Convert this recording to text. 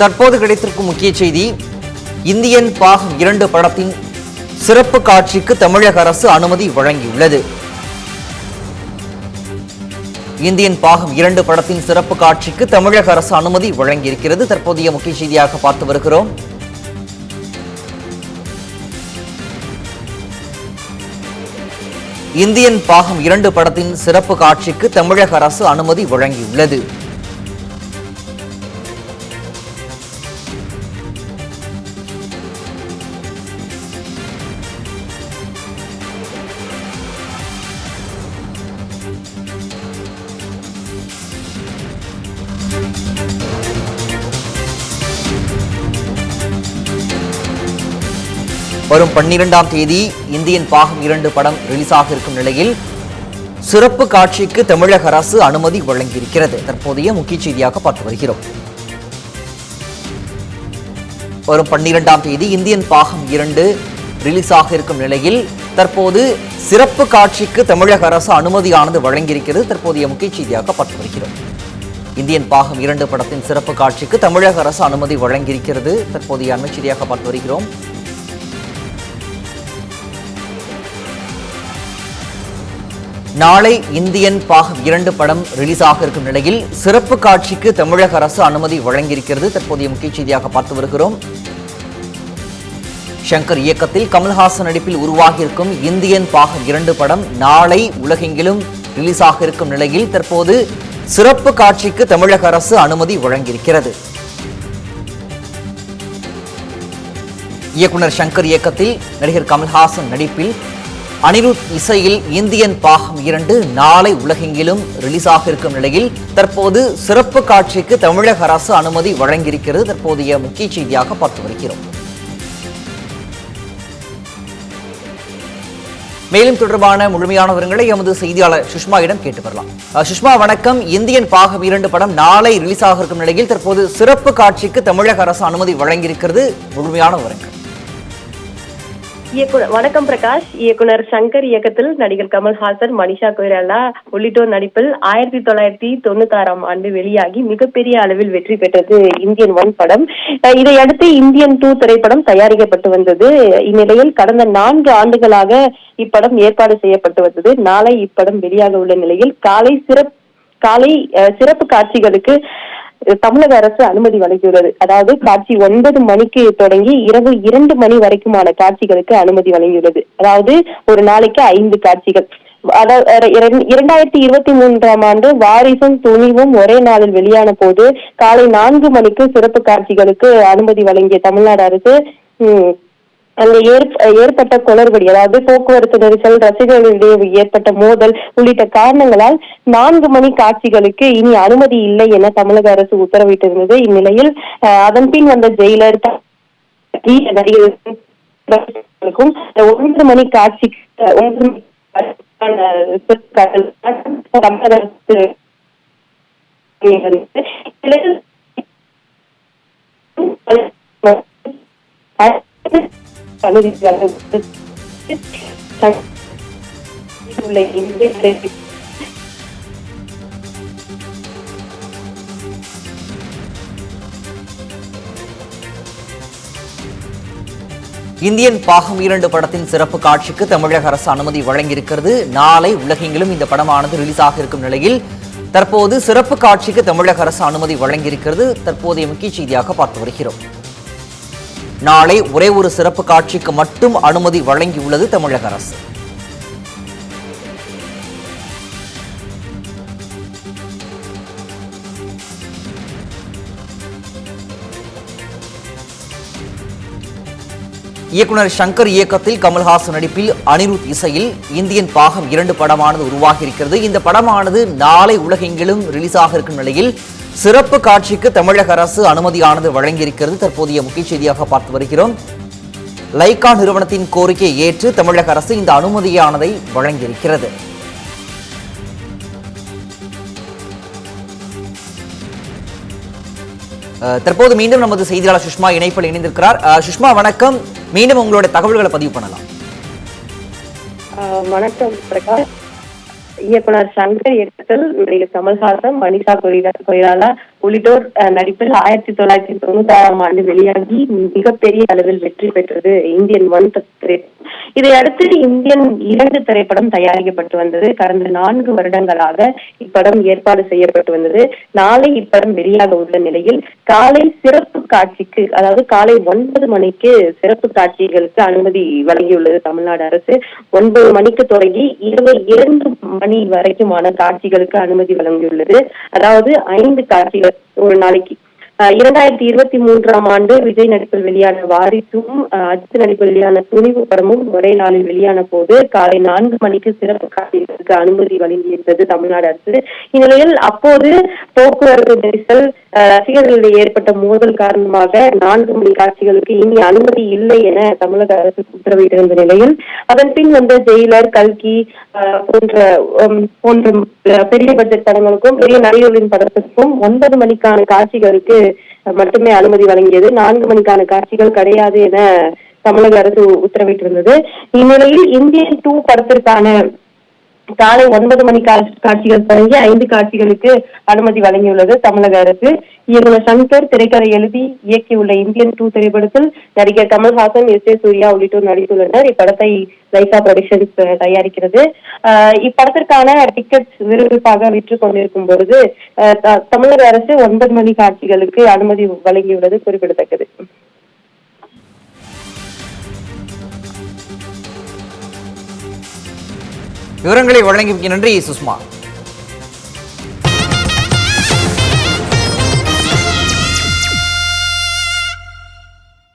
தற்போது கிடைத்திருக்கும் முக்கிய செய்தி இந்தியன் பாகம் இரண்டு படத்தின் சிறப்பு காட்சிக்கு தமிழக அரசு அனுமதி வழங்கியுள்ளது. இந்தியன் பாகம் இரண்டு படத்தின் சிறப்பு காட்சிக்கு தமிழக அரசு அனுமதி வழங்கியிருக்கிறது. தற்போதைய முக்கிய செய்தியாக பார்த்து வருகிறோம். இந்தியன் பாகம் இரண்டு படத்தின் சிறப்பு காட்சிக்கு தமிழக அரசு அனுமதி வழங்கியுள்ளது. வரும் பன்னிரெண்டாம் தேதி இந்தியன் பாகம் இரண்டு படம் ரிலீஸாக இருக்கும் நிலையில் சிறப்பு காட்சிக்கு தமிழக அரசு அனுமதி வழங்கியிருக்கிறது. தற்போதைய முக்கிய செய்தியாக பார்த்து வருகிறோம். வரும் பன்னிரெண்டாம் தேதி இந்தியன் பாகம் இரண்டு ரிலீஸாக இருக்கும் நிலையில் தற்போது சிறப்பு காட்சிக்கு தமிழக அரசு அனுமதியானது வழங்கியிருக்கிறது. தற்போதைய முக்கிய செய்தியாக பார்த்து வருகிறோம். இந்தியன் பாகம் இரண்டு படத்தின் சிறப்பு காட்சிக்கு தமிழக அரசு அனுமதி வழங்கியிருக்கிறது. தற்போதைய அண்மை செய்தியாக பார்த்து வருகிறோம். நாளை இந்தியன் பாகம் இரண்டு படம் ரிலீஸ் ஆக இருக்கும் நிலையில் சிறப்பு காட்சிக்கு தமிழக அரசு அனுமதி வழங்கியிருக்கிறது. தற்போதைய முக்கிய செய்தியாக பார்த்து வருகிறோம். சங்கர் இயக்கத்தில் கமல்ஹாசன் நடிப்பில் உருவாகியிருக்கும் இந்தியன் பாகம் இரண்டு படம் நாளை உலகெங்கிலும் ரிலீஸ் ஆக இருக்கும் நிலையில் தற்போது சிறப்பு காட்சிக்கு தமிழக அரசு அனுமதி வழங்கியிருக்கிறது. இயக்குனர் சங்கர் இயக்கத்தில் நடிகர் கமல்ஹாசன் நடிப்பில் அனிருத் இசையில் இந்தியன் பாகம் இரண்டு நாளை உலகெங்கிலும் ரிலீஸ் ஆக இருக்கும் நிலையில் தற்போது சிறப்பு காட்சிக்கு தமிழக அரசு அனுமதி வழங்கியிருக்கிறது. தற்போதைய முக்கிய செய்தியாக பார்த்து வருகிறோம். மேலும் தொடர்பான முழுமையான விவரங்களை எமது செய்தியாளர் சுஷ்மாவிடம் கேட்டு வரலாம். சுஷ்மா வணக்கம். இந்தியன் பாகம் இரண்டு படம் நாளை ரிலீஸ் ஆக இருக்கும் நிலையில் தற்போது சிறப்பு காட்சிக்கு தமிழக அரசு அனுமதி வழங்கியிருக்கிறது. முழுமையான விவரங்கள். இயக்குனர் வணக்கம் பிரகாஷ். இயக்குனர் சங்கர் இயக்கத்தில் நடிகர் கமல்ஹாசன் மனிஷா கொய்ராலா உள்ளிட்டோர் நடிப்பில் ஆயிரத்தி தொள்ளாயிரத்தி தொண்ணூத்தி ஆறாம் ஆண்டு வெளியாகி மிகப்பெரிய அளவில் வெற்றி பெற்றது இந்தியன் ஒன் படம். இதையடுத்து இந்தியன் டூ திரைப்படம் தயாரிக்கப்பட்டு வந்தது. இந்நிலையில் கடந்த நான்கு ஆண்டுகளாக இப்படம் ஏற்பாடு செய்யப்பட்டு வந்தது. நாளை இப்படம் வெளியாக உள்ள நிலையில் காலை சிறப்பு காலை சிறப்பு காட்சிகளுக்கு தமிழக அரசு அனுமதி வழங்கியுள்ளது. அதாவது காட்சி ஒன்பது மணிக்கு தொடங்கி இரவு இரண்டு மணி வரைக்குமான காட்சிகளுக்கு அனுமதி வழங்கியுள்ளது. அதாவது ஒரு நாளைக்கு ஐந்து காட்சிகள். அதாவது இரண்- இரண்டாயிரத்தி இருபத்தி மூன்றாம் ஆண்டு வாரிசும் துணிவும் ஒரே நாளில் வெளியான போது காலை நான்கு மணிக்கு சிறப்பு காட்சிகளுக்கு அனுமதி வழங்கிய தமிழ்நாடு அரசு உம், அங்க ஏற்பட்ட குளறுபடி அதாவது போக்குவரத்து நெரிசல் ரசிகர்களிடையே ஏற்பட்ட மோதல் உள்ளிட்ட காரணங்களால் நான்கு மணி காட்சிகளுக்கு இனி அனுமதி இல்லை என தமிழக அரசு உத்தரவிட்டிருந்தது. இந்நிலையில் அதன் பின் வந்த ஜெயிலர் நடிகர்களுக்கும் ஒன்பது மணி காட்சி தமிழக அரசு உள்ள இந்தியன் பாகம் இரண்டு படத்தின் சிறப்பு காட்சிக்கு தமிழக அரசு அனுமதி வழங்கியிருக்கிறது. நாளை உலகெங்கிலும் இந்த படமானது ரிலீஸ் ஆக இருக்கும் நிலையில் தற்போது சிறப்பு காட்சிக்கு தமிழக அரசு அனுமதி வழங்கியிருக்கிறது. தற்போதைய முக்கிய செய்தியாக பார்த்து வருகிறோம். நாளை ஒரே ஒரு சிறப்பு காட்சிக்கு மட்டும் அனுமதி வழங்கியுள்ளது தமிழக அரசு. இயக்குனர் சங்கர் இயக்கத்தில் கமல்ஹாசன் நடிப்பில் அனிருத் இசையில் இந்தியன் பாகம் இரண்டு படமானது உருவாகியிருக்கிறது. இந்த படமானது நாளை உலகெங்கிலும் ரிலீஸ் ஆக இருக்கும் நிலையில் சிறப்பு காட்சிக்கு தமிழக அரசு அனுமதியானது வழங்கியிருக்கிறது. தற்போதைய முக்கிய செய்தியாக பார்த்து வருகிறோம். லைகா நிறுவனத்தின் கோரிக்கையை ஏற்று தமிழக அரசு இந்த அனுமதியானதை வழங்கியிருக்கிறது. தற்போது மீண்டும் நமது செய்தியாளர் சுஷ்மா இணைப்பில் இணைந்திருக்கிறார். சுஷ்மா வணக்கம். மீண்டும் உங்களுடைய தகவல்களை பதிவு பண்ணலாம். வணக்கம் பிரகாஷ். இயக்குனர் சங்கர் இயக்கத்தில் நடிகர் கமல்ஹாசன் மனிஷா கொய்ரா கொய்ராலா உள்ளிட்டோர் நடிப்பில் ஆயிரத்தி தொள்ளாயிரத்தி தொண்ணூத்தி ஆறாம் ஆண்டு வெளியாகி மிகப்பெரிய அளவில் வெற்றி பெற்றது இந்தியன் ஒன் திரைப்படம். இதையடுத்து இந்தியன் இரண்டு திரைப்படம் தயாரிக்கப்பட்டு வந்தது. கடந்த நான்கு வருடங்களாக இப்படம் ஏற்பாடு செய்யப்பட்டு வந்தது. நாளை இப்படம் வெளியாக உள்ள நிலையில் காலை சிறப்பு காட்சிக்கு அதாவது காலை ஒன்பது மணிக்கு சிறப்பு காட்சிகளுக்கு அனுமதி வழங்கியுள்ளது தமிழ்நாடு அரசு. ஒன்பது மணிக்கு தொடங்கி இரவு இரண்டு மணி வரைக்குமான காட்சிகளுக்கு அனுமதி வழங்கியுள்ளது. அதாவது ஐந்து காட்சிகள் ஒரு நாளைக்கு. இரண்டாயிரத்தி இருபத்தி மூன்றாம் ஆண்டு விஜய் நடிப்பில் வெளியான வாரிசும் அஹ் அஜித் நடிப்பில் வெளியான துணிவு படமும் ஒரே நாளில் வெளியான போது காலை நான்கு மணிக்கு சிறப்பு காட்சிகளுக்கு அனுமதி வழங்கியிருந்தது தமிழ்நாடு அரசு. இந்நிலையில் அப்போது போக்குவரத்து நெரிசல் ரசிகர்களிடையே ஏற்பட்ட மோதல் காரணமாக நான்கு மணி காட்சிகளுக்கு இனி அனுமதி இல்லை என தமிழக அரசு உத்தரவிட்டிருந்த நிலையில் அதன் பின் வந்த ஜெயிலர் கல்கி போன்ற போன்ற பெரிய பட்ஜெட் படங்களுக்கும் பெரிய நடிகர்களின் படத்திற்கும் ஒன்பது மணிக்கான காட்சிகளுக்கு மட்டுமே அனுமதி வழங்கியது. நான்கு மணிக்கான காட்சிகள் கிடையாது என தமிழக அரசு உத்தரவிட்டிருந்தது. இந்நிலையில் இந்தியன் டூ படத்திற்கான காலை ஒன்பது மணி காட்சிகள் தொடங்கி ஐந்து காட்சிகளுக்கு அனுமதி வழங்கியுள்ளது தமிழக அரசு. இயக்குனர் சங்கர் திரைக்கதை எழுதி இயக்கியுள்ள இந்தியன் டூ திரைப்படத்தில் நடிகர் கமல்ஹாசன் எஸ் ஏ சூர்யா உள்ளிட்டோர் நடித்துள்ளனர். இப்படத்தை லைசா ப்ரொடக்ஷன்ஸ் தயாரிக்கிறது. ஆஹ் இப்படத்திற்கான டிக்கெட் விறுவிறுப்பாக விற்று கொண்டிருக்கும் பொழுது ஆஹ் த- தமிழக அரசு ஒன்பது மணி காட்சிகளுக்கு அனுமதி வழங்கியுள்ளது குறிப்பிடத்தக்கது. விவரங்களை வழங்கி நன்றி சுஷ்மா.